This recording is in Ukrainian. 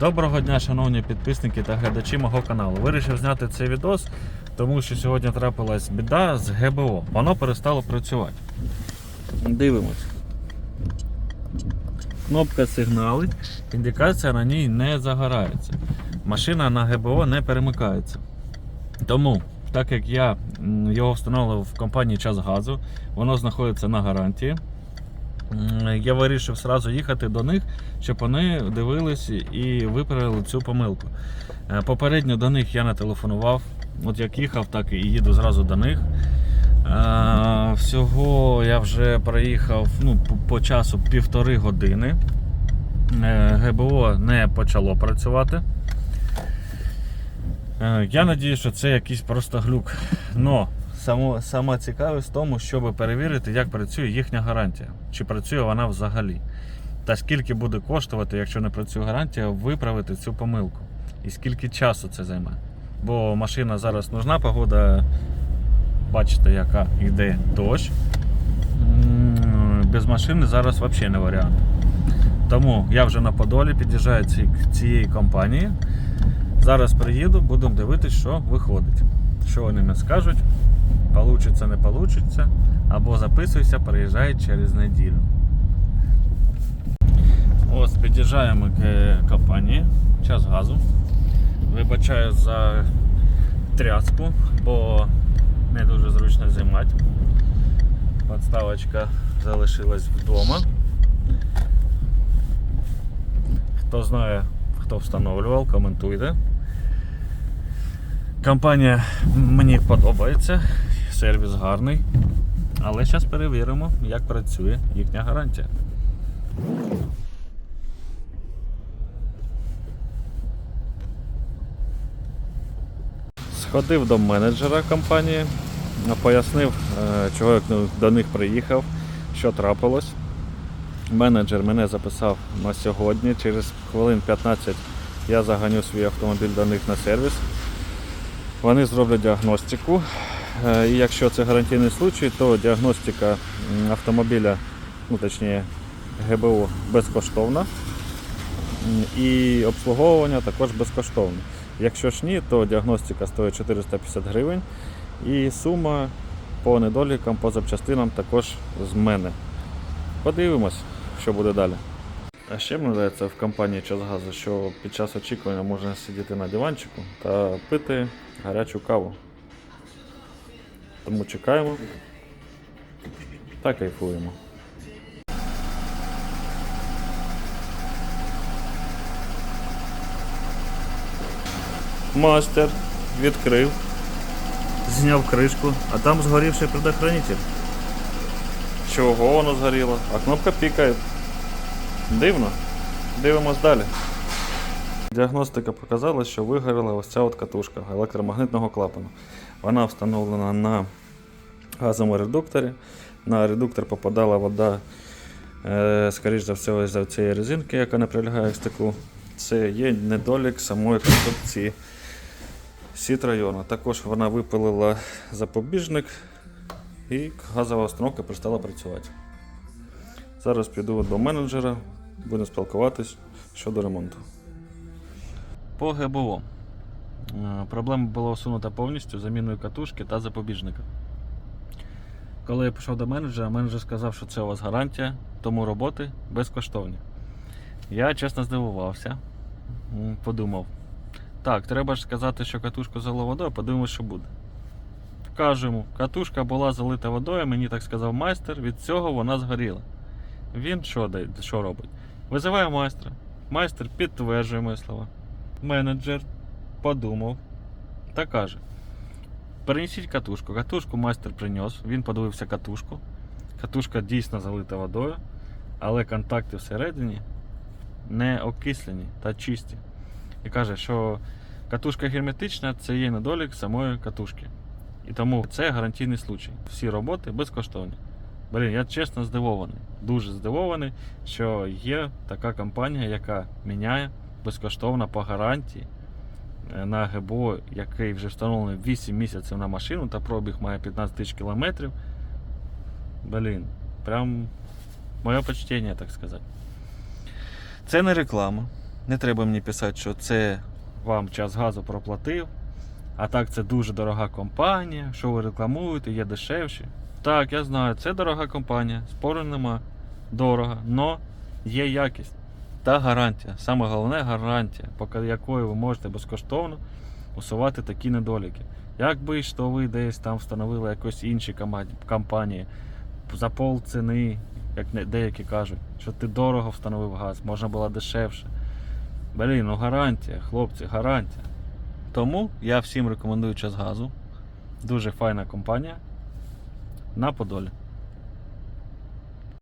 Доброго дня, шановні підписники та глядачі мого каналу. Вирішив зняти цей відос, тому що сьогодні трапилась біда з ГБО. Воно перестало працювати. Дивимось. Кнопка сигналить, індикація на ній не загорається. Машина на ГБО не перемикається. Тому, так як я його встановив в компанії Час газу, воно знаходиться на гарантії. Я вирішив сразу їхати до них, щоб вони дивились і виправили цю помилку. Е, Попередньо до них я не телефонував. От як їхав, так і їду зразу до них. Е, Всього я вже проїхав ну, по, часу півтори години. Е, ГБО не почало працювати. Я надію, що це якийсь просто глюк. Но само, сама цікавість в тому, щоб перевірити, як працює їхня гарантія. Чи працює вона взагалі. Та скільки буде коштувати, якщо не працює гарантія, виправити цю помилку. І скільки часу це займе. Бо машина зараз нужна, погода, бачите, яка йде дощ. Без машини зараз взагалі не варіант. Тому я вже на Подолі під'їжджаю ці- цієї компанії. Зараз приїду, будемо дивитися, що виходить. Що вони мені скажуть, получиться, не получиться. Або записуйся, приїжджай через неділю. Ось під'їжджаємо к е, компанії. Час газу. Вибачаю за тряску, бо не дуже зручно знімати. Подставочка залишилась вдома. Хто знає, хто встановлював, коментуйте. Компанія мені подобається, сервіс гарний. Але зараз перевіримо, як працює їхня гарантія. Сходив до менеджера компанії, пояснив, е, чого я до них приїхав, що трапилось. Менеджер мене записав на сьогодні. Через хвилин 15 я заганю свій автомобіль до них на сервіс. Вони зроблять діагностику. Е, І якщо це гарантійний случай, то діагностика автомобіля, ну точніше ГБО безкоштовна. І обслуговування також безкоштовне. Якщо ж ні, то діагностика стоїть 450 гривень. І сума по недолікам, по запчастинам також з мене. Подивимось, що буде далі. А ще мені здається в компанії час газу, що під час очікування можна сидіти на диванчику та пити гарячу каву. Тому чекаємо та кайфуємо. Мастер відкрив, зняв кришку, а там згорівший предохранитель. Чого воно згоріло? А кнопка пікає. Дивно. Дивимось далі. Діагностика показала, що вигоріла ось ця от катушка електромагнитного клапану. Вона встановлена на газовому редукторі. На редуктор попадала вода, е, скоріш за все, з цієї резинки, яка не прилягає к стеклу. Це є недолік самої конструкції сіт-району. Також вона випилила запобіжник і газова установка перестала працювати. Зараз піду до менеджера, будемо спілкуватись щодо ремонту. По ГБО. Е, Проблема була усунута повністю заміною катушки та запобіжника. Коли я пішов до менеджера, менеджер сказав, що це у вас гарантія, тому роботи безкоштовні. Я чесно здивувався, подумав. Так, треба ж сказати, що катушку залило водою, подивимось, що буде. Кажу йому, катушка була залита водою, мені так сказав майстер, від цього вона згоріла. Він що, що робить? Визиває майстра. Майстер підтверджує мої слова. Менеджер подумав та каже: перенесіть катушку. Катушку майстер принес, він подивився катушку. Катушка дійсно залита водою, але контакти всередині не окислені та чисті. І каже, що катушка герметична це є недолік самої катушки. І тому це гарантійний случай. Всі роботи безкоштовні. Блін, я чесно здивований. Дуже здивований, що є така компанія, яка міняє безкоштовно по гарантії е, на ГБО, який вже встановлений 8 місяців на машину та пробіг має 15 тисяч кілометрів. Блін, прям моє почтення, так сказати. Це не реклама. Не треба мені писати, що це вам час газу проплатив. А так, це дуже дорога компанія. Що ви рекламуєте, є дешевші. Так, я знаю, це дорога компанія, спору нема. Дорого, но є якість та гарантія. Саме головне гарантія, поки якою ви можете безкоштовно усувати такі недоліки. Якби ж то ви десь там встановили якось інші компанії за пол ціни, як деякі кажуть, що ти дорого встановив газ, можна було дешевше. Блін, ну гарантія, хлопці, гарантія. Тому я всім рекомендую час газу. Дуже файна компанія на Подолі.